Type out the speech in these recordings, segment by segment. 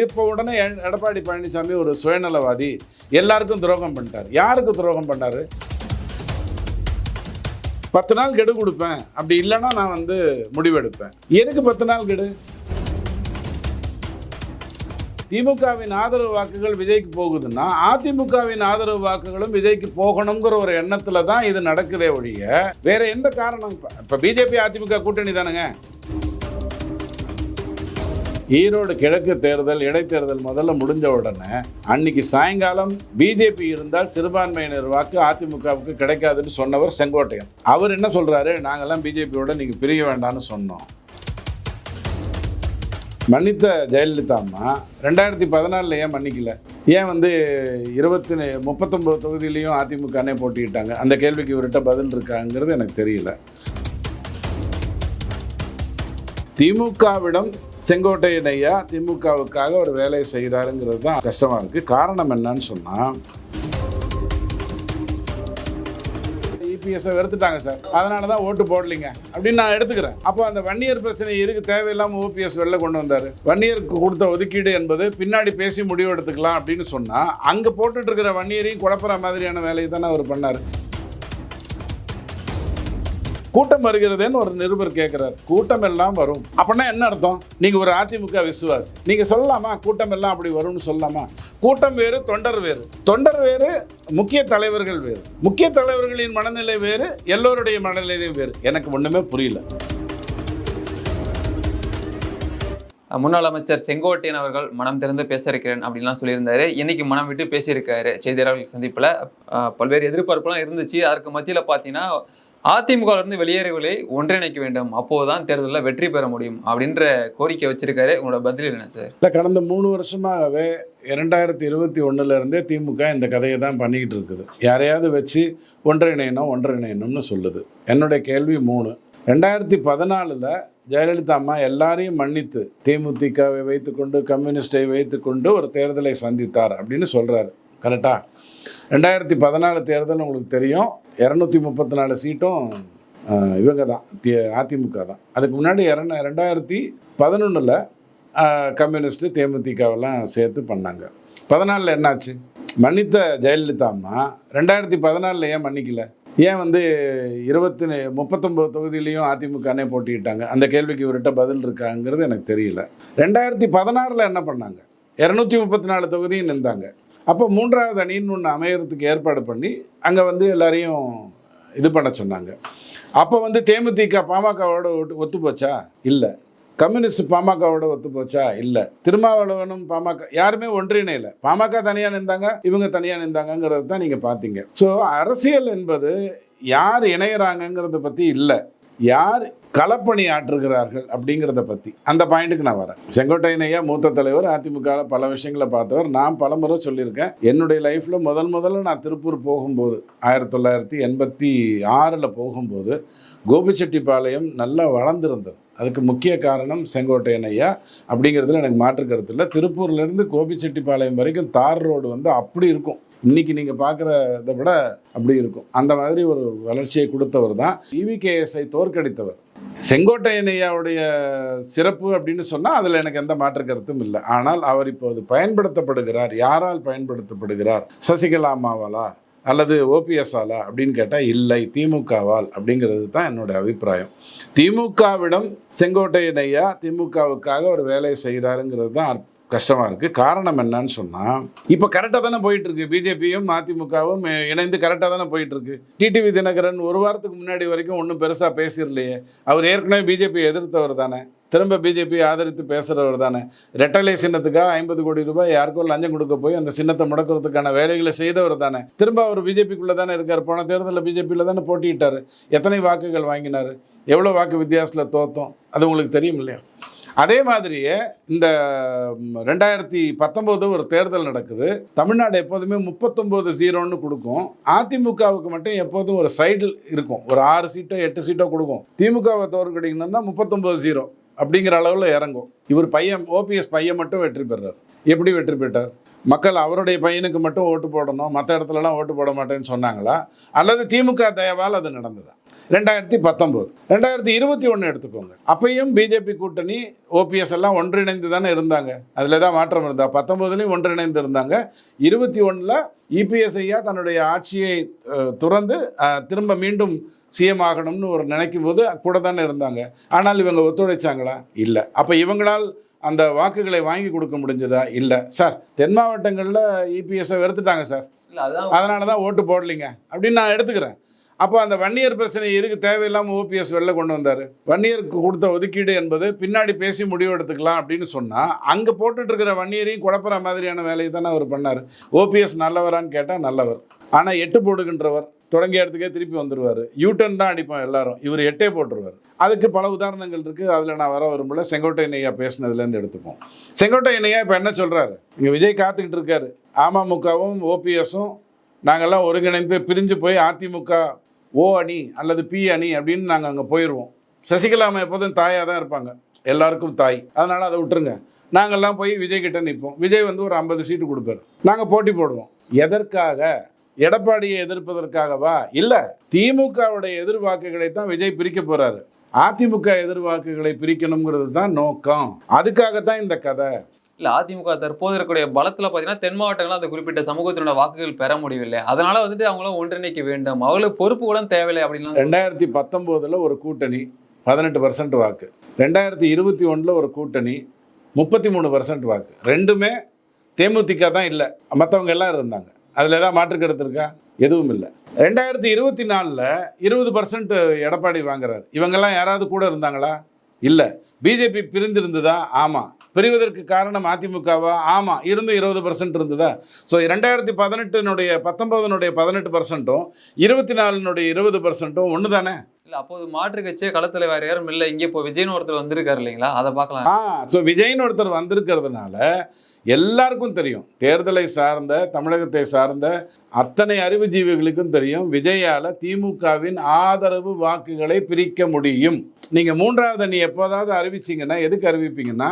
இப்போ உடனே எ- எடப்பாடி பழனிசாமி ஒரு சுயநலவாதி எல்லாருக்கும் துரோகம் பண்ணிட்டார். யாருக்கு துரோகம் பண்ணாரு? பத்து நாள் கெடு கொடுப்பேன். அப்படி இல்லைன்னா நான் வந்து முடிவெடுப்பேன். எதுக்கு பத்து நாள் கெடு? திமுகவின் ஆதரவு வாக்குகள் விஜய்க்கு போகுதுன்னா அதிமுகவின் ஆதரவு வாக்குகளும் விஜய்க்கு போகணுங்கிற ஒரு எண்ணத்துல தான் இது நடக்குதே ஒழிய வேற எந்த காரணம்? இப்போ பிஜேபி அதிமுக கூட்டணி தானுங்க. ஈரோடு கிழக்கு தேர்தல் இடைத்தேர்தல் முதல்ல முடிஞ்ச உடனே அன்னைக்கு சாயங்காலம் பிஜேபி இருந்தால் சிறுபான்மையினர் வாக்கு அதிமுகவுக்கு கிடைக்காதுன்னு சொன்னவர் செங்கோட்டையன். அவர் என்ன சொல்றாரு? நாங்கெல்லாம் பிஜேபியோட நீங்க பிரிய வேண்டாம்னு சொன்னோம். மன்னித்த ஜெயலலிதா அம்மா ரெண்டாயிரத்தி பதினாலில் ஏன் மன்னிக்கல? ஏன் வந்து இருபத்தி முப்பத்தொம்பது தொகுதியிலையும் அதிமுகனே போட்டிக்கிட்டாங்க அந்த கேள்விக்கு இவர்கிட்ட பதில் இருக்காங்கிறது எனக்கு தெரியல. திமுகவிடம் செங்கோட்டையன் ஐயா திமுகவுக்காக ஒரு வேலையை செய்கிறாருங்கிறது தான் கஷ்டமாக இருக்குது காரணம் என்னன்னு சொன்னால் இபிஎஸ்ஸை வெறுத்துட்டாங்க சார். அதனால தான் ஓட்டு போடலைங்க. அப்படின்னு நான் எடுத்துக்கிறேன். அப்போ அந்த வன்னியர் பிரச்சனை இருக்கு தேவையில்லாமல் ஓபிஎஸ் வெளில கொண்டு வந்தார்? வன்னியருக்கு கொடுத்த ஒதுக்கீடு என்பது பின்னாடி பேசி முடிவு எடுத்துக்கலாம் அப்படின்னு சொன்னால் அங்கே போட்டுட்டு இருக்கிற வன்னியரையும் குழப்புற மாதிரியான வேலையை தானே அவர் பண்ணார். கூட்டம் வருகிறதுன்னு ஒரு நிருபர் கேட்கிறார் கூட்டம் எல்லாம் வரும். அப்படின்னா என்ன அர்த்தம்? நீங்க ஒரு அதிமுக விசுவாசி. நீங்க சொல்லலாமா? கூட்டம் எல்லாம் அப்படி வரும்னு சொல்லலாமா? கூட்டம் வேறு தொண்டர் வேறு. தொண்டர் வேறு முக்கிய தலைவர்கள் வேறு. முக்கிய தலைவர்களின் மனநிலை வேறு எல்லோருடைய மனநிலையும் வேறு. எனக்கு ஒண்ணுமே புரியல. முன்னாள் அமைச்சர் செங்கோட்டையன் அவர்கள் மனம் திறந்து பேச இருக்கிறேன் அப்படின்லாம் சொல்லியிருந்தாரு. இன்னைக்கு மனம் விட்டு பேசியிருக்காரு. செய்தியாளர்கள் சந்திப்பில். பல்வேறு எதிர்பார்ப்புலாம் இருந்துச்சு. அதற்கு மத்தியில் பார்த்தீங்கன்னா அதிமுக ல வெளியேறவில்லை ஒன்றிணைக்க வேண்டும். அப்போதுதான் தேர்தலில் வெற்றி பெற முடியும் அப்படின்ற கோரிக்கை வச்சிருக்காரு உங்களோட பதில் என்ன சார்? இல்லை கடந்த மூணு வருஷமாகவே இரண்டாயிரத்தி இருபத்தி ஒன்றுலேருந்தே திமுக இந்த கதையை தான் பண்ணிக்கிட்டு இருக்குது. யாரையாவது வச்சு ஒன்றிணையணும் ஒன்றிணையணும்னு சொல்லுது. என்னுடைய கேள்வி மூணு. ரெண்டாயிரத்தி பதினாலில் ஜெயலலிதா அம்மா எல்லாரையும் மன்னித்து தேமுதிகவை வைத்துக்கொண்டு கம்யூனிஸ்டை வைத்துக்கொண்டு ஒரு தேர்தலை சந்தித்தார் அப்படின்னு சொல்கிறாரு கரெக்டாக ரெண்டாயிரத்தி பதினாலு தேர்தல் உங்களுக்கு தெரியும். இரநூத்தி முப்பத்தி நாலு சீட்டும் இவங்க தான் அதிமுக தான் அதுக்கு முன்னாடி இரந ரெண்டாயிரத்தி பதினொன்றில் கம்யூனிஸ்ட்டு தேமுதிகவெல்லாம் சேர்த்து பண்ணாங்க. பதினாலில் என்னாச்சு? மன்னித்த ஜெயலலிதா அம்மா ரெண்டாயிரத்தி பதினாலில் ஏன் மன்னிக்கல? ஏன் வந்து இருபத்தி முப்பத்தொம்பது தொகுதியிலையும் அதிமுகனே போட்டிக்கிட்டாங்க அந்த கேள்விக்கு இவர்கிட்ட பதில் இருக்காங்கிறது எனக்கு தெரியல. ரெண்டாயிரத்தி பதினாறில் என்ன பண்ணாங்க? இரநூத்தி முப்பத்தி நாலு தொகுதியும் நின்றாங்க அப்போ மூன்றாவது அணின்னு ஒன்று அமையறதுக்கு ஏற்பாடு பண்ணி அங்கே வந்து எல்லாரையும் இது பண்ண சொன்னாங்க. அப்போ வந்து தேமுதிக பாமகவோட ஒட்டு ஒத்து போச்சா? இல்லை. கம்யூனிஸ்ட் பாமகவோட ஒத்து போச்சா? இல்லை. திருமாவளவனும் பாமக யாருமே ஒன்றிணையில. பாமக தனியாக நின்றாங்க இவங்க தனியாக நின்றாங்கங்கிறத தான் நீங்கள் பார்த்தீங்க. ஸோ அரசியல் என்பது யார் இணையறாங்கங்கிறத பற்றி இல்லை. யார் களப்பணி ஆற்றுகிறார்கள் அப்படிங்கிறத பற்றி அந்த பாயிண்ட்டுக்கு நான் வரேன். செங்கோட்டையன் ஐயா மூத்த தலைவர் அதிமுக பல விஷயங்களை பார்த்தவர். நான் பலமுறை சொல்லியிருக்கேன். என்னுடைய லைஃப்பில் முதல் முதல்ல நான் திருப்பூர் போகும்போது ஆயிரத்தி தொள்ளாயிரத்தி எண்பத்தி ஆறில் போகும்போது கோபிச்செட்டிப்பாளையம் நல்லா வளர்ந்துருந்தது. அதுக்கு முக்கிய காரணம் செங்கோட்டையன் ஐயா அப்படிங்கிறதுல எனக்கு மாற்று கருத்து இல்லை. திருப்பூர்லேருந்து கோபிச்செட்டிப்பாளையம் வரைக்கும் தார் ரோடு வந்து அப்படி இருக்கும். இன்னைக்கு நீங்கள் பார்க்குறத விட அப்படி இருக்கும். அந்த மாதிரி ஒரு வளர்ச்சியை கொடுத்தவர் தான். இவிகேஎஸ்ஐ தோற்கடித்தவர். செங்கோட்டையன் ஐயாவுடைய சிறப்பு அப்படின்னு சொன்னால் அதில் எனக்கு எந்த மாற்று கருத்தும் இல்லை. ஆனால் அவர் இப்போது பயன்படுத்தப்படுகிறார். யாரால் பயன்படுத்தப்படுகிறார்? சசிகலா அம்மாவாலா? அல்லது ஓபிஎஸ்ஆலா அப்படின்னு கேட்டால் இல்லை. திமுகவால் அப்படிங்கிறது தான் என்னோட அபிப்பிராயம். திமுகவிடம் செங்கோட்டையன் ஐயா திமுகவுக்காக ஒரு வேலையை செய்கிறாருங்கிறது தான் கஷ்டமாக இருக்குது காரணம் என்னன்னு சொன்னால் இப்போ கரெக்டாக தானே போயிட்டுருக்கு. பிஜேபியும் அதிமுகவும் இணைந்து கரெக்டாக தானே போயிட்டுருக்கு. டிடிவி தினகரன் ஒரு வாரத்துக்கு முன்னாடி வரைக்கும் ஒன்றும் பெருசாக பேசிடலையே. அவர் ஏற்கனவே பிஜேபி எதிர்த்தவர் தானே. திரும்ப பிஜேபி ஆதரித்து பேசுகிறவர் தானே. ரெட்டலை சின்னத்துக்காக ஐம்பது கோடி ரூபாய் யாருக்கோ லஞ்சம் கொடுக்க போய் அந்த சின்னத்தை முடக்கிறதுக்கான வேலைகளை செய்தவர் தானே. திரும்ப அவர் பிஜேபிக்குள்ளே தானே இருக்கார். போன தேர்தலில் பிஜேபியில் தானே போட்டியிட்டார். எத்தனை வாக்குகள் வாங்கினார்? எவ்வளோ வாக்கு வித்தியாசத்தில் தோத்தோம்? அது உங்களுக்கு தெரியும் இல்லையா? அதே மாதிரியே இந்த ரெண்டாயிரத்தி பத்தொம்போது ஒரு தேர்தல் நடக்குது. தமிழ்நாடு எப்போதுமே முப்பத்தொம்போது ஜீரோன்னு கொடுக்கும். அதிமுகவுக்கு மட்டும் எப்போதும் ஒரு சைடு இருக்கும். ஒரு ஆறு சீட்டோ எட்டு சீட்டோ கொடுக்கும். திமுகவை தோற்கடிக்கணும்னா முப்பத்தொம்போது ஜீரோ அப்படிங்கிற அளவில் இறங்கும். இவர் பையன் ஓபிஎஸ் பையன் மட்டும் வெற்றி பெறார் எப்படி வெற்றி பெற்றார்? மக்கள் அவருடைய பையனுக்கு மட்டும் ஓட்டு போடணும். மற்ற இடத்துலலாம் ஓட்டு போட மாட்டேன்னு சொன்னாங்களா? அல்லது திமுக தயவால் அது நடந்ததா? ரெண்டாயிரத்தி பத்தொம்போது. ரெண்டாயிரத்தி இருபத்தி ஒன்று எடுத்துக்கோங்க. அப்பயும் பிஜேபி கூட்டணி ஓபிஎஸ் எல்லாம் ஒன்றிணைந்து தானே இருந்தாங்க. அதில் தான் மாற்றம் இருந்தா. பத்தொம்போதுலேயும் ஒன்றிணைந்து இருந்தாங்க. இருபத்தி ஒன்றில் இபிஎஸ் ஐயா தன்னுடைய ஆட்சியை துறந்து திரும்ப மீண்டும் சிஎம் ஆகணும்னு ஒரு நினைக்கும் போது கூட தானே இருந்தாங்க. ஆனால் இவங்க ஒத்துழைச்சாங்களா? இல்லை. அப்போ இவங்களால் அந்த வாக்குகளை வாங்கி கொடுக்க முடிஞ்சதா? இல்லை. சார் தென் மாவட்டங்களில் இபிஎஸ்ஸை வெறுத்துட்டாங்க சார். அதனால தான் ஓட்டு போடலைங்க. அப்படின்னு நான் எடுத்துக்கிறேன். அப்போ அந்த வன்னியர் பிரச்சனை எதுக்கு தேவையில்லாமல் ஓபிஎஸ் வெளில கொண்டு வந்தார்? வன்னியருக்கு கொடுத்த ஒதுக்கீடு என்பது பின்னாடி பேசி முடிவு எடுத்துக்கலாம் அப்படின்னு சொன்னால் அங்கே போட்டுட்ருக்கிற வன்னியரையும் குழப்பற மாதிரியான வேலையை தானே அவர் பண்ணார். ஓபிஎஸ் நல்லவரான்னு கேட்டால் நல்லவர். ஆனால் எட்டு போடுகின்றவர். தொடங்கிய இடத்துக்கே திருப்பி வந்துடுவார் யூட்டன் தான் அடிப்போம் எல்லாரும். இவர் எட்டே போட்டுருவார். அதுக்கு பல உதாரணங்கள் இருக்குது அதில் நான் வர வரும்போது செங்கோட்டை ஐயா பேசினதுலேருந்து எடுத்துப்போம். செங்கோட்டை ஐயா இப்போ என்ன சொல்கிறாரு இங்கே விஜய் காத்துக்கிட்டு இருக்காரு. அமமுகவும் ஓபிஎஸும் நாங்கள்லாம் ஒருங்கிணைந்து பிரிஞ்சு போய் அதிமுக ஓ அணி அல்லது பி அணி அப்படின்னு நாங்கள் அங்கே போயிடுவோம் சசிகலா அம்மா எப்போதும் தாயாக தான் இருப்பாங்க. எல்லாருக்கும் தாய். அதனால் அதை விட்டுருங்க. நாங்கள்லாம் போய் விஜய் கிட்ட நிற்போம் விஜய் வந்து ஒரு ஐம்பது சீட்டு கொடுப்பாரு. நாங்கள் போட்டி போடுவோம். எதற்காக? எடப்பாடியை எதிர்ப்பதற்காகவா இல்லை திமுகவுடைய எதிர்வாக்குகளை தான் விஜய் பிரிக்க போகிறாரு அதிமுக எதிர்வாக்குகளை பிரிக்கணுங்கிறது தான் நோக்கம். அதுக்காகத்தான் இந்த கதை. இல்லை அதிமுக தற்போது இருக்கக்கூடிய பலத்தில் பார்த்தீங்கன்னா தென் மாவட்டங்களில் அந்த குறிப்பிட்ட சமூகத்தினோட வாக்குகள் பெற முடியவில்லை. அதனால வந்துட்டு அவங்களும் ஒன்றிணைக்க வேண்டும். அவங்களுக்கு பொறுப்பு கூட தேவையில்லை அப்படின்லாம் ரெண்டாயிரத்தி பத்தொம்போதில் ஒரு கூட்டணி பதினெட்டு பர்சன்ட் வாக்கு. ரெண்டாயிரத்தி இருபத்தி ஒன்றில் ஒரு கூட்டணி முப்பத்தி மூணு பர்சன்ட் வாக்கு. ரெண்டுமே தேமுதிக தான் இல்லை. மற்றவங்க எல்லாம் இருந்தாங்க. அதில் ஏதாவது மாற்று கருத்து இருக்கா? எதுவும் இல்லை. ரெண்டாயிரத்தி இருபத்தி நாலில் இருபது பர்சன்ட் எடப்பாடி வாங்குறாரு. இவங்கெல்லாம் யாராவது கூட இருந்தாங்களா? இல்லை. பிஜேபி பிரிந்திருந்ததா? ஆமாம் பிரிவதற்கு காரணம் அதிமுகவா? ஆமாம் இருந்தும் இருபது பர்சன்ட் இருந்ததா? ஸோ ரெண்டாயிரத்தி பதினெட்டினுடைய பத்தொன்பதனுடைய பதினெட்டு பர்சன்ட்டும் இருபத்தி நாலுனுடைய இருபது பர்சன்ட்டும் ஒன்று தானே இல்ல அப்போது மாற்று கட்சியே களத்துல வேற யாரும் இல்ல. இங்க இப்போ விஜய்னு ஒருத்தர் வந்திருக்காரு இல்லைங்களா? அதை பார்க்கலாம். ஆ ஸோ விஜய்னு ஒருத்தர் வந்திருக்கிறதுனால எல்லாருக்கும் தெரியும். தேர்தலை சார்ந்த தமிழகத்தை சார்ந்த அத்தனை அறிவுஜீவிகளுக்கும் தெரியும். விஜயால திமுகவின் ஆதரவு வாக்குகளை பிரிக்க முடியும். நீங்க மூன்றாவது அணி எப்போதாவது அறிவிச்சீங்கன்னா எதுக்கு அறிவிப்பீங்கன்னா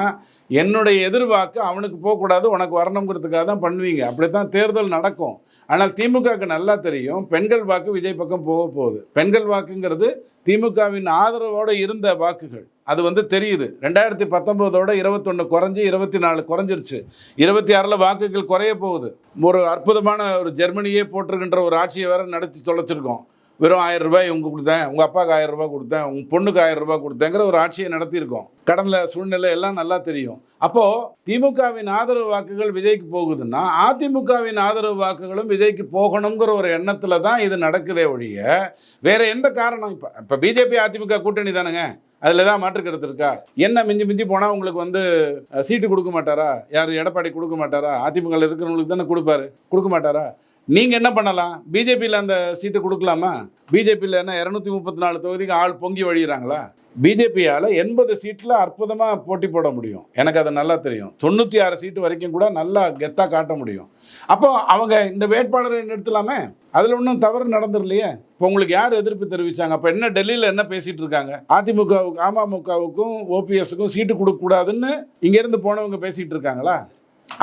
என்னுடைய எதிர்வாக்கு அவனுக்கு போகக்கூடாது உனக்கு வரணுங்கிறதுக்காக தான் பண்ணுவீங்க. அப்படித்தான் தேர்தல் நடக்கும். ஆனால் திமுகவுக்கு நல்லா தெரியும் பெண்கள் வாக்கு விஜய் பக்கம் போக போகுது. பெண்கள் வாக்குங்கிறது திமுகவின் ஆதரவோடு இருந்த வாக்குகள். அது வந்து தெரியுது. ரெண்டாயிரத்தி பத்தொம்போதோட இருபத்தொன்று குறைஞ்சி இருபத்தி நாலு குறைஞ்சிருச்சு. இருபத்தி ஆறில் வாக்குகள் குறைய போகுது. ஒரு அற்புதமான ஒரு ஜெர்மனியே போட்டிருக்கின்ற ஒரு ஆட்சியை வேற நடத்தி தொலைச்சிருக்கோம். வெறும் ஆயிரம் ரூபாய் உங்க கொடுத்தேன் உங்கள் அப்பாவுக்கு ஆயிரம் ரூபாய் கொடுத்தேன் உங்கள் பொண்ணுக்கு ஆயிரம் ரூபாய் கொடுத்தேங்கிற ஒரு ஆட்சியை நடத்தியிருக்கோம். கடந்த சூழ்நிலை எல்லாம் நல்லா தெரியும். அப்போது திமுகவின் ஆதரவு வாக்குகள் விஜய்க்கு போகுதுன்னா அதிமுகவின் ஆதரவு வாக்குகளும் விஜய்க்கு போகணுங்கிற ஒரு எண்ணத்தில் தான் இது நடக்குதே ஒழிய வேறு எந்த காரணம்? இப்போ இப்போ பிஜேபி அதிமுக கூட்டணி தானேங்க. அதில் தான் மாற்று கருத்து இருக்கா? என்ன மிஞ்சி மிஞ்சி போனால் உங்களுக்கு வந்து சீட்டு கொடுக்க மாட்டாரா? யார் எடப்பாடி கொடுக்க மாட்டாரா? அதிமுகவில் இருக்கிறவங்களுக்கு தானே கொடுப்பாரு. கொடுக்க மாட்டாரா? நீங்கள் என்ன பண்ணலாம்? பிஜேபியில் அந்த சீட்டு கொடுக்கலாமா? பிஜேபியில் என்ன இரநூத்தி முப்பத்தி நாலு தொகுதிக்கு ஆள் பொங்கி வழிகிறாங்களா பிஜேபியால் எண்பது சீட்டில் அற்புதமாக போட்டி போட முடியும். எனக்கு அது நல்லா தெரியும். தொண்ணூற்றி ஆறு சீட்டு வரைக்கும் கூட நல்லா கெத்தாக காட்ட முடியும். அப்போ அவங்க இந்த வேட்பாளரை நிறுத்தலாமே? அதில் ஒன்றும் தவறு நடந்துடலையே இப்போ உங்களுக்கு யார் எதிர்ப்பு தெரிவித்தாங்க அப்போ என்ன டெல்லியில் என்ன பேசிகிட்டு இருக்காங்க? அதிமுகவுக்கு அமமுகவுக்கும் ஓபிஎஸ்க்கும் சீட்டு கொடுக்கக்கூடாதுன்னு இங்கேருந்து போனவங்க பேசிகிட்டு இருக்காங்களா?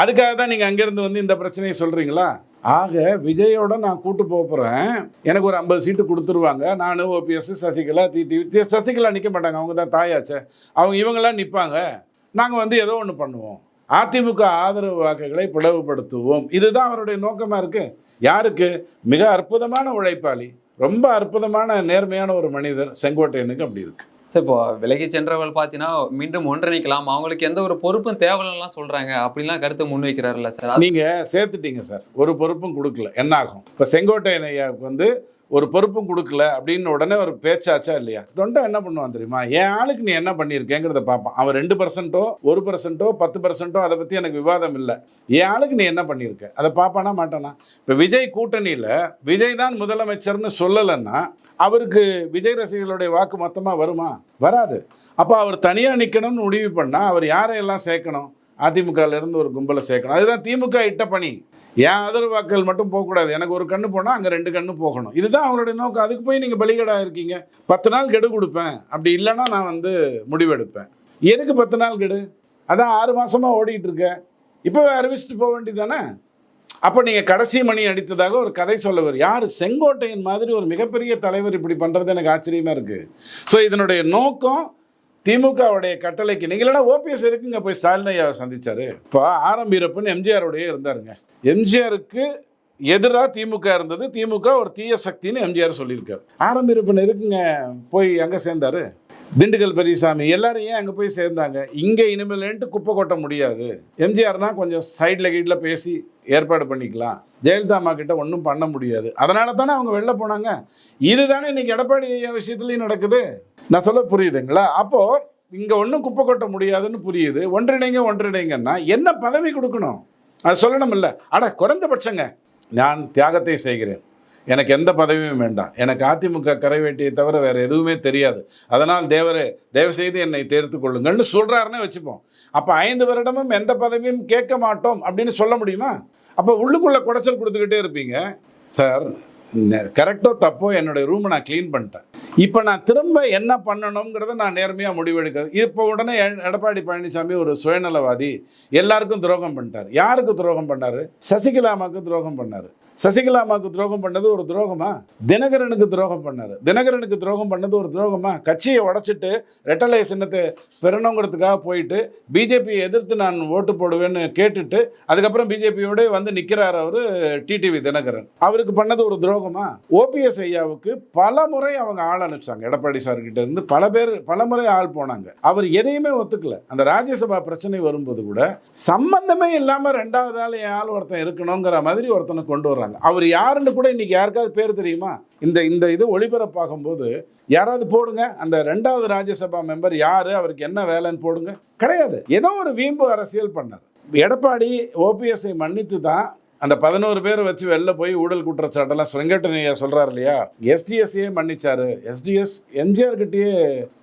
அதுக்காக தான் நீங்கள் அங்கேருந்து வந்து இந்த பிரச்சனையை சொல்கிறீங்களா ஆக விஜயோட நான் கூட்டு போக போகிறேன் எனக்கு ஒரு ஐம்பது சீட்டு கொடுத்துருவாங்க. நான் ஓபிஎஸ் சசிகலா தி சசிகலா நிற்க மாட்டாங்க. அவங்க தான் தாயாச்சே. அவங்க இவங்கெல்லாம் நிற்பாங்க நாங்கள் வந்து ஏதோ ஒன்று பண்ணுவோம். அதிமுக ஆதரவு வாக்குகளை பிளவுபடுத்துவோம். இதுதான் அவருடைய நோக்கமாக இருக்கு. யாருக்கு? மிக அற்புதமான உழைப்பாளி. ரொம்ப அற்புதமான நேர்மையான ஒரு மனிதர். செங்கோட்டையனுக்கு அப்படி இருக்குது சார் இப்போ விலகி சென்றவர்கள் பார்த்தீங்கன்னா மீண்டும் ஒன்றிணைக்கலாம். அவங்களுக்கு எந்த ஒரு பொறுப்பும் தேவையில்லாம் சொல்கிறாங்க அப்படின்லாம் கருத்து முன்வைக்கிறாருல்ல சார். நீங்கள் சேர்த்துட்டீங்க சார். ஒரு பொறுப்பும் கொடுக்கல. என்ன ஆகும் இப்போ செங்கோட்டையன் ஐயாவுக்கு வந்து ஒரு பொறுப்பும் கொடுக்கல அப்படின்னு உடனே ஒரு பேச்சாச்சா இல்லையா? தொண்டை என்ன பண்ணுவான் தெரியுமா? என் ஆளுக்கு நீ என்ன பண்ணியிருக்கேங்கிறத பார்ப்பான். அவன் ரெண்டு பர்சன்ட்டோ ஒரு பர்சன்ட்டோ பத்து பர்சன்ட்டோ அதை பற்றி எனக்கு விவாதம் இல்லை. என் ஆளுக்கு நீ என்ன பண்ணியிருக்க? அதை பார்ப்பானா மாட்டானா? இப்போ விஜய் கூட்டணியில் விஜய் தான் முதலமைச்சர்னு சொல்லலைன்னா அவருக்கு விஜய் ரசிகர்களுடைய வாக்கு மொத்தமாக வருமா? வராது. அப்போ அவர் தனியாக நிற்கணும்னு முடிவு பண்ணால் அவர் யாரையெல்லாம் சேர்க்கணும்? அதிமுகலேருந்து ஒரு கும்பலை சேர்க்கணும். அதுதான் திமுக இட்ட பணி. என் ஆதரவு வாக்குகள் மட்டும் போகக்கூடாது எனக்கு ஒரு கண்ணு போனால் அங்கே ரெண்டு கண்ணு போகணும். இதுதான் அவங்களுடைய நோக்கம். அதுக்கு போய் நீங்கள் பலிகடாக இருக்கீங்க. பத்து நாள் கெடு கொடுப்பேன். அப்படி இல்லைன்னா நான் வந்து முடிவெடுப்பேன். எதுக்கு பத்து நாள் கெடு? அதான் ஆறு மாதமாக ஓடிக்கிட்டு இருக்கேன். இப்போவே அறிவிச்சிட்டு போக வேண்டியதானே அப்போ நீங்கள் கடைசி மணி அடித்ததாக ஒரு கதை சொல்லவர். யார்? செங்கோட்டையன் மாதிரி ஒரு மிகப்பெரிய தலைவர் இப்படி பண்ணுறது எனக்கு ஆச்சரியமாக இருக்குது ஸோ இதனுடைய நோக்கம் திமுகவுடைய கட்டளைக்கு நீங்கள் இல்லைனா ஓபிஎஸ் எதுக்குங்க போய் ஸ்டாலின் ஐயாவை சந்தித்தார் இப்போ ஆரம் வீரப்பன் எம்ஜிஆருடைய இருந்தாருங்க. எம்ஜிஆருக்கு எதிராக திமுக இருந்தது. திமுக ஒரு தீய சக்தின்னு எம்ஜிஆர் சொல்லியிருக்காரு. ஆரம்பிரப்பன் எதுக்குங்க போய் அங்கே சேர்ந்தாரு? திண்டுக்கல் பெரியசாமி எல்லாரும் ஏன் அங்கே போய் சேர்ந்தாங்க? இங்கே இனிமேலேன்ட்டு குப்பை கொட்ட முடியாது. எம்ஜிஆர்னா கொஞ்சம் சைடில் கீட்டில் பேசி ஏற்பாடு பண்ணிக்கலாம். ஜெயலலிதா அம்மா கிட்ட ஒன்றும் பண்ண முடியாது. அதனால தானே அவங்க வெளில போனாங்க. இதுதானே இன்னைக்கு எடப்பாடி ஐயா விஷயத்துலையும் நடக்குது? நான் சொல்ல புரியுதுங்களா? அப்போது இங்கே ஒன்றும் குப்பை கொட்ட முடியாதுன்னு புரியுது. ஒன்றிணைங்க ஒன்றிணைங்கன்னா என்ன பதவி கொடுக்கணும்? அது சொல்லணும் இல்லை அட குறைந்தபட்சங்க. நான் தியாகத்தை செய்கிறேன். எனக்கு எந்த பதவியும் வேண்டாம். எனக்கு அதிமுக கரைவேட்டியை தவிர வேறு எதுவுமே தெரியாது. அதனால் தேவரே தயவு செய்து என்னை தேர்த்து கொள்ளுங்கள்னு சொல்கிறாருன்னு வச்சுப்போம். அப்போ ஐந்து வருடமும் எந்த பதவியும் கேட்க மாட்டோம் அப்படின்னு சொல்ல முடியுமா? அப்போ உள்ளுக்குள்ளே குடைச்சல் கொடுத்துக்கிட்டே இருப்பீங்க. சார் கரெக்டோ தப்போ என்னுடைய ரூமை நான் க்ளீன் பண்ணிட்டேன். இப்போ நான் திரும்ப என்ன பண்ணணுங்கிறத நான் நேர்மையாக முடிவெடுக்கிறது இப்போ உடனே எ- எடப்பாடி பழனிசாமி ஒரு சுயநலவாதி எல்லாருக்கும் துரோகம் பண்ணிட்டார். யாருக்கு துரோகம் பண்ணாரு? சசிகலாமாவுக்கு துரோகம் பண்ணார். சசிகலாமாவுக்கு துரோகம் பண்ணது ஒரு துரோகமா? தினகரனுக்கு துரோகம் பண்ணார். தினகரனுக்கு துரோகம் பண்ணது ஒரு துரோகமா? கட்சியை உடச்சிட்டு ரெட்டலை சின்னத்தை பெறணுங்கிறதுக்காக போயிட்டு பிஜேபியை எதிர்த்து நான் ஓட்டு போடுவேன்னு கேட்டுட்டு அதுக்கப்புறம் பிஜேபியோட வந்து நிற்கிறார் அவர் டிடிவி தினகரன். அவருக்கு பண்ணது ஒரு துரோகம் ஓபிஎஸ் ஐயாவுக்கு பல முறை அவங்க ஆள் அனுப்பிச்சாங்க. எடப்பாடி சார்கிட்ட இருந்து பல பேர் பல முறை ஆள் போனாங்க. அவர் எதையுமே ஒத்துக்கல. அந்த ராஜ்யசபா பிரச்சனை வரும்போது கூட சம்பந்தமே இல்லாம ரெண்டாவது ஆள் ஆள் ஒருத்தன் இருக்கணுங்கிற மாதிரி ஒருத்தனை கொண்டு வர்றாங்க. அவர் யாருன்னு கூட இன்னைக்கு யாருக்காவது பேர் தெரியுமா? இந்த இந்த இது ஒளிபரப்பாகும் போது யாராவது போடுங்க. அந்த ரெண்டாவது ராஜ்யசபா மெம்பர் யாரு? அவருக்கு என்ன வேலைன்னு போடுங்க. கிடையாது. ஏதோ ஒரு வீம்பு அரசியல் பண்ணார். எடப்பாடி ஓபிஎஸ்ஐ மன்னித்து தான் அந்த பதினோரு பேர் வச்சு வெளில போய் ஊழல் குற்றச்சாட்டெல்லாம் செங்கட்டனையா சொல்கிறார் இல்லையா எஸ்டிஎஸ்ஏ மன்னிச்சாரு? எஸ்டிஎஸ் எம்ஜிஆர் கிட்டேயே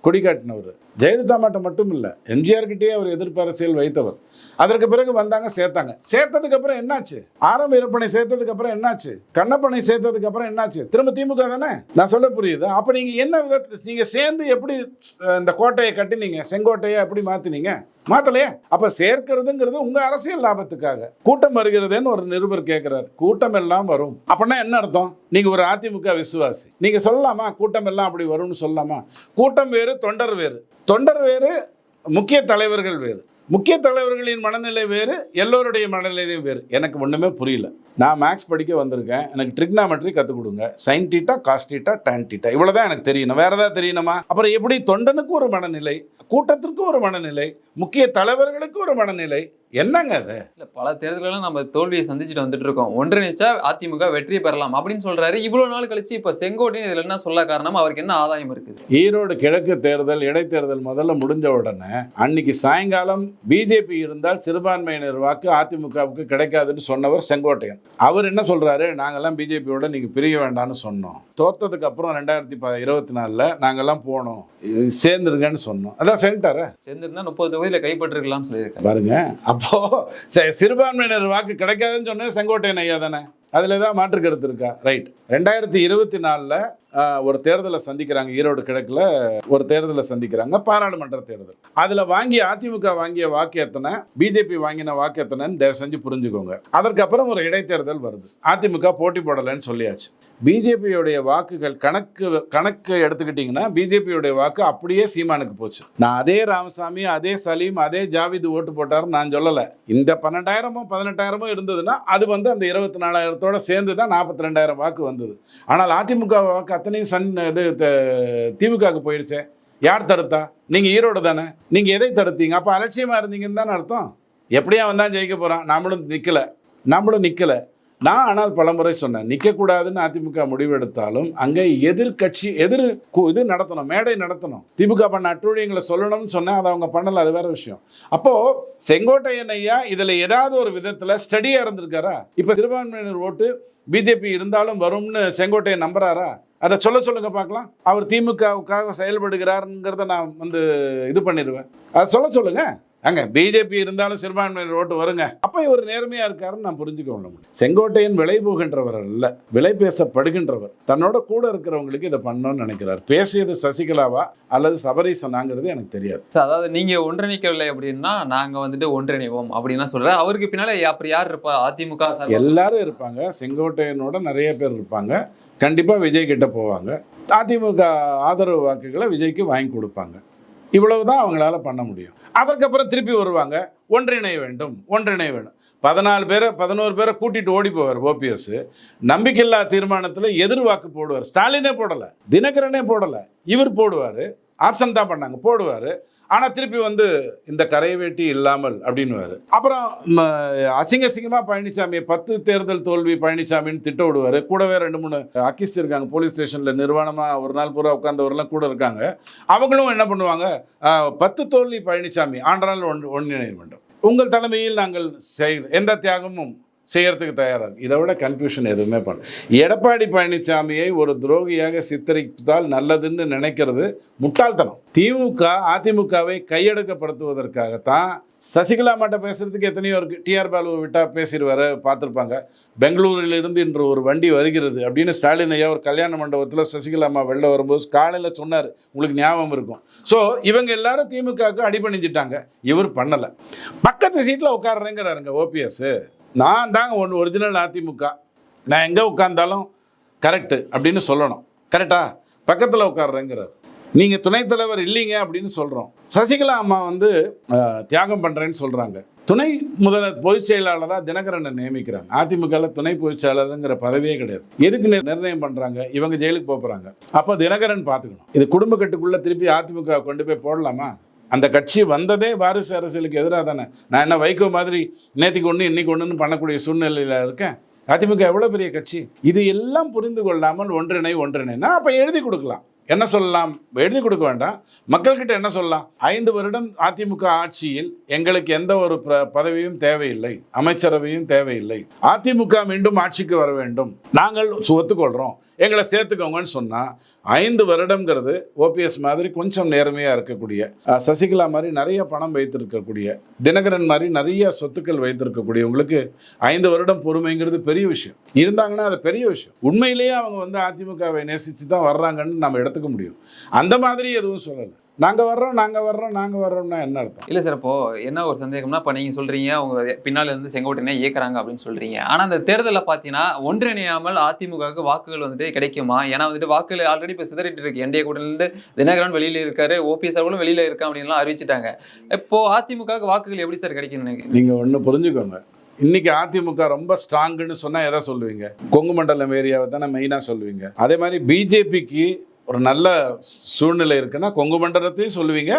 கொடி காட்டினவர். ஜெயலலிதா மட்டும் மட்டும் இல்லை எம்ஜிஆர் கிட்டேயே அவர் எதிர்ப்பரசியல் வைத்தவர். அதற்கு பிறகு வந்தாங்க சேர்த்தாங்க. சேர்த்ததுக்கு அப்புறம் என்னாச்சு? ஆரம்ப இருப்பனை சேர்த்ததுக்கு அப்புறம் என்னாச்சு? கண்ணப்பனை சேர்த்ததுக்கு அப்புறம் என்னாச்சு? திரும்ப திமுக தானே? நான் சொல்ல புரியுது. அப்ப நீங்க என்ன விதத்தில் நீங்க சேர்ந்து எப்படி இந்த கோட்டையை கட்டினீங்க? செங்கோட்டையை எப்படி மாத்தினீங்க? மாத்தலையே? அப்ப சேர்க்கிறதுங்கிறது உங்க அரசியல் லாபத்துக்காக. கூட்டம் வருகிறதுன்னு ஒரு நிருபர் கேட்கிறார் கூட்டம் எல்லாம் வரும். அப்படின்னா என்ன அர்த்தம்? நீங்க ஒரு அதிமுக விசுவாசி. நீங்க சொல்லலாமா? கூட்டம் எல்லாம் அப்படி வரும்னு சொல்லலாமா? கூட்டம் வேறு தொண்டர் வேறு. தொண்டர் வேறு முக்கிய தலைவர்கள் வேறு. முக்கிய தலைவர்களின் மனநிலை வேறு எல்லோருடைய மனநிலையும் வேறு. எனக்கு ஒன்றுமே புரியல. நான் மேக்ஸ் படிக்க வந்திருக்கேன். எனக்கு ட்ரிக்னாமெட்ரி கற்றுக் கொடுங்க. Sine theta cos theta tan theta இவ்வளோ தான் எனக்கு தெரியணும். வேறு ஏதாவது தெரியணுமா? அப்புறம் எப்படி தொண்டனுக்கு ஒரு மனநிலை கூட்டத்திற்கு ஒரு மனநிலை முக்கிய தலைவர்களுக்கு ஒரு மனநிலை என்னங்க அது? இல்ல பல தேர்தல்களும் நம்ம தோல்வியை சந்திச்சுட்டு வந்துட்டு இருக்கோம். ஒன்றிணைச்சா அதிமுக வெற்றி பெறலாம் அப்படின்னு சொல்றாரு. இவ்வளவு நாள் கழிச்சு இப்ப செங்கோட்டையன் இதுல என்ன சொல்ல காரணம் அவருக்கு என்ன ஆதாயம் இருக்குது? ஈரோடு கிழக்கு தேர்தல் இடைத்தேர்தல் முதல்ல முடிஞ்ச உடனே அன்னைக்கு சாயங்காலம் பிஜேபி இருந்தால் சிறுபான்மையினர் வாக்கு அதிமுகவுக்கு கிடைக்காதுன்னு சொன்னவர் செங்கோட்டையன். அவர் என்ன சொல்றாரு? நாங்கெல்லாம் பிஜேபியோட நீங்க பிரிய வேண்டாம்னு சொன்னோம். தோத்ததுக்கு அப்புறம் ரெண்டாயிரத்தி ப இருபத்தி நாலில் நாங்கெல்லாம் போனோம். சேர்ந்துருங்கன்னு சொன்னோம். அதான் சென்ட்டார சேர்ந்திருந்தா முப்பது தொகுதியில கைப்பற்றிருக்கலாம் சொல்லியிருக்காரு. பாருங்க அப்போ சிறுபான்மையினர் வாக்கு கிடைக்காதுன்னு சொன்னேன் செங்கோட்டையன் ஐயா தானே. அதில் ஏதாவது மாற்று கருத்து இருக்கா? ரைட் ரெண்டாயிரத்தி இருபத்தி நாலில் ஒரு தேர்தலை சந்திக்கிறாங்க ஈரோடு கிழக்கில் ஒரு தேர்தலை சந்திக்கிறாங்க பாராளுமன்ற தேர்தல். அதில் வாங்கி அதிமுக வாங்கிய வாக்கு எத்தனை பிஜேபி வாங்கின வாக்கு எத்தனைன்னு தயவு செஞ்சு புரிஞ்சுக்கோங்க. அதற்கப்புறம் ஒரு இடைத்தேர்தல் வருது. அதிமுக போட்டி போடலைன்னு சொல்லியாச்சு. பிஜேபியுடைய வாக்குகள் கணக்கு கணக்கு எடுத்துக்கிட்டிங்கன்னா பிஜேபியுடைய வாக்கு அப்படியே சீமானுக்கு போச்சு. நான் அதே ராமசாமி அதே சலீம் அதே ஜாவித் ஓட்டு போட்டாருன்னு நான் சொல்லலை. இந்த பன்னெண்டாயிரமோ பதினெட்டாயிரமோ இருந்ததுன்னா அது வந்து அந்த இருபத்தி நாலாயிரத்தோட சேர்ந்து தான் நாற்பத்தி ரெண்டாயிரம் வாக்கு வந்தது. ஆனால் அதிமுக வாக்கு அத்தனையும் சன் இது த- திமுகவுக்கு போயிடுச்சே. யார் தடுத்தா? நீங்கள் ஈரோடு தானே. நீங்கள் எதை தடுத்தீங்க? அப்போ அலட்சியமாக இருந்தீங்கன்னு தானே அர்த்தம். எப்படியா வந்தால் ஜெயிக்க போகிறான் நம்மளும் நிற்கலை நம்மளும் நிற்கலை நான் ஆனால் பலமுறை சொன்னேன் நிற்கக்கூடாதுன்னு அதிமுக முடிவெடுத்தாலும் அங்கே எதிர்கட்சி எதிர் கு- இது நடத்தணும் மேடை நடத்தணும். திமுக பண்ண அட்டூழியங்களை சொல்லணும்னு சொன்னேன் அதை அவங்க பண்ணலை அது வேற விஷயம். அப்போது செங்கோட்டையன் ஐயா இதில் ஏதாவது ஒரு விதத்தில் ஸ்டடியாக இருந்திருக்காரா? இப்போ சிறுபான்மையினர் ஓட்டு பிஜேபி இருந்தாலும் வரும்னு செங்கோட்டையன் நம்புறாரா? அதை சொல்ல சொல்லுங்க பார்க்கலாம். அவர் திமுகவுக்காக செயல்படுகிறாருங்கிறத நான் வந்து இது பண்ணிடுவேன். அதை சொல்ல சொல்லுங்கள் அங்க பிஜேபி இருந்தாலும் சிறுபான்மையினர் ஓட்டு வருங்க. அப்ப இவர் நேர்மையா இருக்காருன்னு நான் புரிஞ்சுக்க முடியும். செங்கோட்டையன் விலை போகின்றவர் அல்ல. விலை பேசப்படுகின்றவர். தன்னோட கூட இருக்கிறவங்களுக்கு இதை பண்ணணும்னு நினைக்கிறார். பேசியது சசிகலாவா அல்லது சபரீசனாங்கிறது எனக்கு தெரியாது. அதாவது நீங்க ஒன்றிணைக்கவில்லை அப்படின்னா நாங்க வந்துட்டு ஒன்றிணைவோம் அப்படின்னா சொல்ற அவருக்கு பின்னால அப்படி யார் இருப்பா? அதிமுக? எல்லாரும் இருப்பாங்க. செங்கோட்டையனோட நிறைய பேர் இருப்பாங்க. கண்டிப்பா விஜய் கிட்ட போவாங்க. அதிமுக ஆதரவு வாக்குகளை விஜய்க்கு வாங்கி கொடுப்பாங்க. இவ்வளவுதான் அவங்களால பண்ண முடியும். அதற்கப்புறம் திருப்பி வருவாங்க. ஒன்றிணைய வேண்டும் ஒன்றிணைய வேண்டும். பதினாலு பேரை பதினோரு பேரை கூட்டிட்டு ஓடி போவார் ஓபிஎஸ். நம்பிக்கையில்லா தீர்மானத்தில் எதிர்வாக்கு போடுவார். ஸ்டாலினே போடலை தினகரனே போடலை இவர் போடுவார். ஆப்ஷன் தான் பண்ணாங்க போடுவார். ஆனால் திருப்பி வந்து இந்த கரை வேட்டி இல்லாமல் அப்படின்னுவாரு. அப்புறம் ம, அசிங்க அசிங்கமாக பழனிசாமி பத்து தேர்தல் தோல்வி பழனிசாமின்னு திட்ட விடுவார். கூடவே ரெண்டு மூணு அக்கிஸ்ட் இருக்காங்க போலீஸ் ஸ்டேஷனில் நிர்வாணமாக ஒரு நாள் பூரா உட்காந்தவரெல்லாம் கூட இருக்காங்க. அவங்களும் என்ன பண்ணுவாங்க பத்து தோல்வி பழனிசாமி ஆண்டாள் ஒன் ஒன்றிணைய வேண்டும். உங்கள் தலைமையில் நாங்கள் செய் எந்த தியாகமும் செய்யறதுக்கு தயாராக இருக்கு. இதை விட கன்ஃபியூஷன் எதுவுமே பண்ண எடப்பாடி பழனிசாமியை ஒரு துரோகியாக சித்தரித்தால் நல்லதுன்னு நினைக்கிறது முட்டாள்தனம். திமுக அதிமுகவை கையடக்கப்படுத்துவதற்காகத்தான் சசிகலா மாட்ட பேசுறதுக்கு எத்தனையோ இருக்கு. டிஆர் பாலுவை விட்டா பேசிடுவாரு பார்த்துருப்பாங்க. பெங்களூரிலிருந்து இன்று ஒரு வண்டி வருகிறது அப்படின்னு ஸ்டாலின் ஐயா ஒரு கல்யாண மண்டபத்தில் சசிகலா அம்மா வெளில வரும்போது காலையில் சொன்னார். உங்களுக்கு ஞாபகம் இருக்கும். ஸோ இவங்க எல்லாரும் திமுகவுக்கு அடிபணிஞ்சிட்டாங்க. இவர் பண்ணலை. பக்கத்து சீட்டில் உட்காடுறேங்கிறாருங்க ஓபிஎஸ் நான் தாங்க ஒன்று ஒரிஜினல் அதிமுக. நான் எங்கே உட்கார்ந்தாலும் கரெக்டு அப்படின்னு சொல்லணும். கரெக்டா பக்கத்தில் உட்காடுறேங்கிறார் நீங்கள் துணைத் தலைவர் இல்லைங்க அப்படின்னு சொல்கிறோம் சசிகலா அம்மா வந்து தியாகம் பண்ணுறேன்னு சொல்கிறாங்க துணை முதல பொதுச் செயலாளராக தினகரனை நியமிக்கிறாங்க. அதிமுகவில் துணை பொதுச் செயலாளருங்கிற பதவியே கிடையாது. எதுக்கு நிர்ணயம் பண்ணுறாங்க இவங்க ஜெயிலுக்கு போகிறாங்க அப்போ தினகரன் பார்த்துக்கணும் இது குடும்ப கட்டுக்குள்ளே திருப்பி அதிமுக கொண்டு போய் போடலாமா? அந்த கட்சி வந்ததே வாரிசு அரசியலுக்கு எதிராக தானே? நான் என்ன வைகோ மாதிரி நேற்றுக்கு ஒன்று இன்னைக்கு ஒன்றுன்னு பண்ணக்கூடிய சூழ்நிலையில் இருக்கேன். அதிமுக எவ்வளோ பெரிய கட்சி? இது எல்லாம் புரிந்து கொள்ளாமல் ஒன்றிணை ஒன்றிணைனா அப்போ எழுதி கொடுக்கலாம். என்ன சொல்லலாம்? எழுதி கொடுக்க வேண்டாம். மக்கள்கிட்ட என்ன சொல்லலாம்? ஐந்து வருடம் அதிமுக ஆட்சியில் எங்களுக்கு எந்த ஒரு பதவியும் தேவையில்லை. அமைச்சரவையும் தேவையில்லை. அதிமுக மீண்டும் ஆட்சிக்கு வர வேண்டும். நாங்கள் ஒத்துக்கொள்கிறோம் எங்களை சேர்த்துக்கோங்கன்னு சொன்னால் ஐந்து வருடங்கிறது ஓபிஎஸ் மாதிரி கொஞ்சம் நேர்மையாக இருக்கக்கூடிய சசிகலா மாதிரி நிறைய பணம் வைத்திருக்கக்கூடிய தினகரன் மாதிரி நிறைய சொத்துக்கள் வைத்திருக்கக்கூடியவங்களுக்கு ஐந்து வருடம் பொறுமைங்கிறது பெரிய விஷயம். இருந்தாங்கன்னா அது பெரிய விஷயம். உண்மையிலேயே அவங்க வந்து அதிமுகவை நேசித்து தான் வர்றாங்கன்னு நம்ம எடுத்துக்க முடியும். அந்த மாதிரி எதுவும் சொல்லலை. நாங்கள் வர்றோம் நாங்கள் வர்றோம் நாங்கள் வர்றோம்னா என்ன அர்த்தம்? இல்ல சார் இப்போ என்ன ஒரு சந்தேகம்னா இப்போ நீங்க சொல்றீங்க அவங்க பின்னால இருந்து செங்கோட்டையனை இயக்குறாங்க அப்படின்னு சொல்றீங்க. ஆனா அந்த தேர்தலில் பார்த்தீங்கன்னா ஒன்றிணையாமல் அதிமுகவுக்கு வாக்குகள் வந்துட்டு கிடைக்குமா? ஏன்னா வந்துட்டு வாக்குகள் ஆல்ரெடி இப்போ சிதறிட்டு இருக்கு. என்டிஏ கூட்டணியிலிருந்து தினகரன் வெளியில இருக்காரு ஓபிஎஸ் அவர்களும் வெளியில இருக்கா அப்படின்லாம் அறிவிச்சிட்டாங்க. இப்போ அதிமுகவுக்கு வாக்குகள் எப்படி சார் நினைக்கிறீங்க? நீங்கள் ஒன்று புரிஞ்சுக்கோங்க. இன்னைக்கு அதிமுக ரொம்ப ஸ்ட்ராங்குன்னு சொன்னால் எதை சொல்லுவீங்க? கொங்கு மண்டலம் ஏரியாவை தானே மெயினாக சொல்லுவீங்க. அதே மாதிரி பிஜேபிக்கு ஒரு நல்ல சூழ்நிலை இருக்குன்னா கொங்கு மண்டலத்தையும் சொல்லுவீங்க.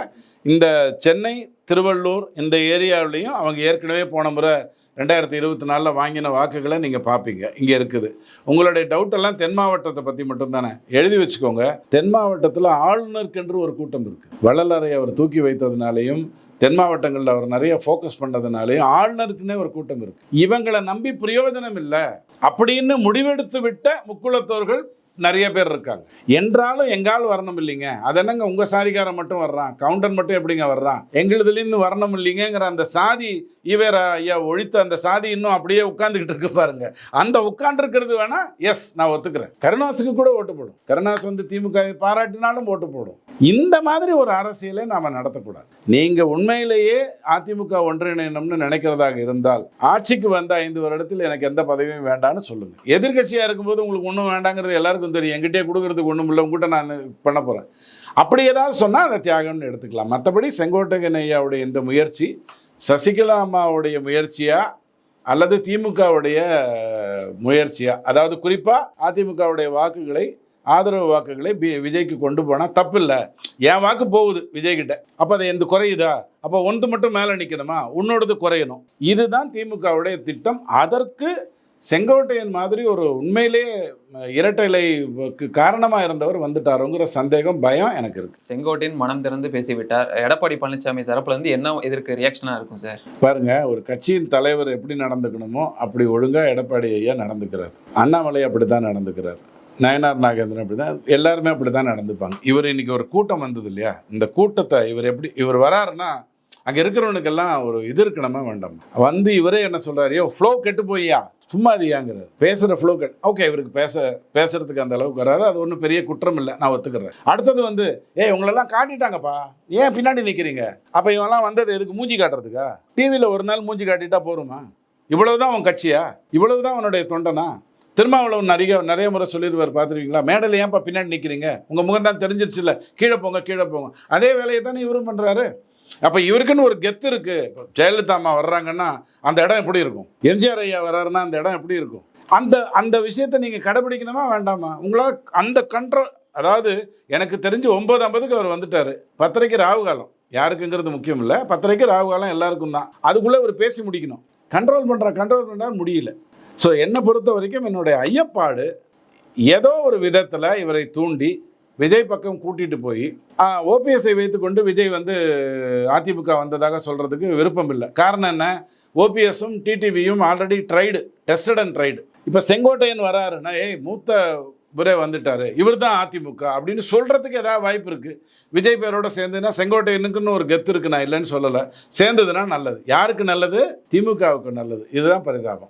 இந்த சென்னை திருவள்ளூர் இந்த ஏரியாவிலையும் அவங்க ஏற்கனவே போன முறை ரெண்டாயிரத்தி இருபத்தி நாலில் வாங்கின வாக்குகளை நீங்கள் பார்ப்பீங்க இங்கே இருக்குது. உங்களுடைய டவுட் எல்லாம் தென் மாவட்டத்தை பற்றி மட்டும்தானே? எழுதி வச்சுக்கோங்க. தென் மாவட்டத்தில் ஆளுநருக்கென்று ஒரு கூட்டம் இருக்குது வள்ளலாரை அவர் தூக்கி வைத்ததுனாலையும் தென் மாவட்டங்களில் அவர் நிறைய ஃபோக்கஸ் பண்ணதுனாலையும் ஆளுநருக்குன்னே ஒரு கூட்டம் இருக்குது இவங்களை நம்பி பிரயோஜனம் இல்லை. அப்படின்னு முடிவெடுத்து விட்ட முக்குளத்தோர்கள் நிறைய பேர் இருக்காங்க. என்றாலும் எங்கால் வரணும் இல்லைங்க. அது என்னங்க உங்கள் சாதிக்காரன் மட்டும் வர்றான் கவுண்டர் மட்டும் எப்படிங்க வர்றான்? எங்களுதுலேருந்து வரணும் இல்லைங்கிற அந்த சாதி ஈவேர ஐயா ஒழித்த அந்த சாதி இன்னும் அப்படியே உட்காந்துக்கிட்டு இருக்கு பாருங்க. அந்த உட்காந்துருக்கிறது வேணா எஸ் நான் ஒத்துக்கிறேன். கருணாசுக்கு கூட ஓட்டு போடும். கருணாஸ் வந்து திமுகவை பாராட்டினாலும் ஓட்டு போடும். இந்த மாதிரி ஒரு அரசியலை நாம் நடத்தக்கூடாது. நீங்கள் உண்மையிலேயே அதிமுக ஒன்றிணையணும்னு நினைக்கிறதாக இருந்தால் ஆட்சிக்கு வந்த ஐந்து வருடத்தில் எனக்கு எந்த பதவியும் வேண்டாம்னு சொல்லுங்கள் எதிர்கட்சியாக இருக்கும்போது உங்களுக்கு ஒன்றும் வேண்டாங்கிறது எல்லாருக்கும் தெரியும். எங்கிட்டே கொடுக்கறதுக்கு ஒன்றும் இல்லை. உங்கள்கிட்ட நான் பண்ண போகிறேன் அப்படி ஏதாவது சொன்னால் அதை தியாகம்னு எடுத்துக்கலாம். மற்றபடி செங்கோட்டையன் ஐயாவுடைய இந்த முயற்சி சசிகலா அம்மாவுடைய முயற்சியா அல்லது திமுகவுடைய முயற்சியா? அதாவது குறிப்பாக அதிமுகவுடைய வாக்குகளை ஆதரவு வாக்குகளை பி விஜய்க்கு கொண்டு போனால் தப்பில்லை. என் வாக்கு போகுது விஜய்கிட்ட. அப்போ அது எந்த குறையுதா? அப்போ ஒன்று மட்டும் மேலே நிற்கணுமா உன்னோடது குறையணும். இதுதான் திமுகவுடைய திட்டம். அதற்கு செங்கோட்டையன் மாதிரி ஒரு உண்மையிலே இரட்டைலைக்கு காரணமாக இருந்தவர் வந்துட்டாருங்கிற சந்தேகம் பயம் எனக்கு இருக்கு. செங்கோட்டையன் மனம் திறந்து பேசிவிட்டார். எடப்பாடி பழனிசாமி தரப்புல இருந்து என்ன இதற்கு ரியாக்ஷனா இருக்கும் சார் பாருங்க ஒரு கட்சியின் தலைவர் எப்படி நடந்துக்கணுமோ அப்படி ஒழுங்கா எடப்பாடி ஐயா நடந்துக்கிறார். அண்ணாமலை அப்படித்தான் நடந்துக்கிறார். நயனார் நாகேந்திரன் அப்படிதான் எல்லாருமே அப்படித்தான் நடந்துப்பாங்க. இவர் இன்னைக்கு ஒரு கூட்டம் வந்தது இல்லையா? இந்த கூட்டத்தை இவர் எப்படி இவர் வராருன்னா அங்கே இருக்கிறவனுக்கெல்லாம் ஒரு இது இருக்கணுமா வேண்டாம். வந்து இவரே என்ன சொல்றாரு? யோ ஃப்ளோ கெட்டு போய்யா? சும்மா இருயாங்கிறார் பேசுகிற ஃப்ளோ கட் ஓகே இவருக்கு பேச பேசுறதுக்கு அந்த அளவுக்கு வராது. அது ஒன்றும் பெரிய குற்றம் இல்லை. நான் ஒத்துக்கிறேன். அடுத்தது வந்து ஏய் உங்களெல்லாம் காட்டிட்டாங்கப்பா. ஏன் பின்னாடி நிற்கிறீங்க அப்போ இவெல்லாம் வந்தது எதுக்கு மூஞ்சி காட்டுறதுக்கா? டிவியில் ஒரு நாள் மூஞ்சி காட்டிட்டா போருமா? இவ்வளவுதான் உன் கட்சியா? இவ்வளவுதான் உன்னுடைய தொண்டனா? திருமாவளவன் நிறைய நிறைய முறை சொல்லிடுவார் பார்த்துருக்கீங்களா? மேடையில் ஏன்ப்பா பின்னாடி நிற்கிறீங்க உங்கள் முகம் தான் தெரிஞ்சிருச்சுல்ல. கீழே போங்க கீழே போங்க. அதே வேலையை தானே இவரும் பண்ணுறாரு அப்போ இவருக்குன்னு ஒரு கெத்து இருக்கு. இப்போ ஜெயலலிதா அம்மா வர்றாங்கன்னா அந்த இடம் எப்படி இருக்கும்? எம்ஜிஆர் ஐயா வர்றாருன்னா அந்த இடம் எப்படி இருக்கும்? அந்த அந்த விஷயத்தை நீங்கள் கடைபிடிக்கணுமா வேண்டாமா? உங்களால் அந்த கண்ட்ரோல் அதாவது எனக்கு தெரிஞ்சு ஒம்பது ஐம்பதுக்கு அவர் வந்துட்டார். பத்தரைக்கு ராகு காலம். யாருக்குங்கிறது முக்கியம் இல்லை. பத்தரைக்கு ராகு காலம் எல்லாருக்கும் தான். அதுக்குள்ளே அவர் பேசி முடிக்கணும். கண்ட்ரோல் பண்ணுற கண்ட்ரோல் பண்ணால் முடியல. ஸோ என்னை பொறுத்த வரைக்கும் என்னுடைய ஐயப்பாடு ஏதோ ஒரு விதத்தில் இவரை தூண்டி விஜய் பக்கம் கூட்டிட்டு போய் ஓபிஎஸ்ஐ வைத்துக்கொண்டு விஜய் வந்து அதிமுக வந்ததாக சொல்றதுக்கு விருப்பம் இல்லை. காரணம் என்ன? ஓபிஎஸும் டிடிவியும் already tried tested and tried இப்போ செங்கோட்டையன் வராருன்னா ஏய் மூத்த இவரே வந்துட்டாரு. இவர் தான் அதிமுக அப்படின்னு சொல்றதுக்கு ஏதாவது வாய்ப்பு இருக்கு. விஜய் பேரோட சேர்ந்துன்னா செங்கோட்டையனுக்குன்னு ஒரு கெத்து இருக்கு நான் இல்லைன்னு சொல்லலை. சேர்ந்ததுன்னா நல்லது. யாருக்கு நல்லது? திமுகவுக்கு நல்லது. இதுதான் பரிதாபம்.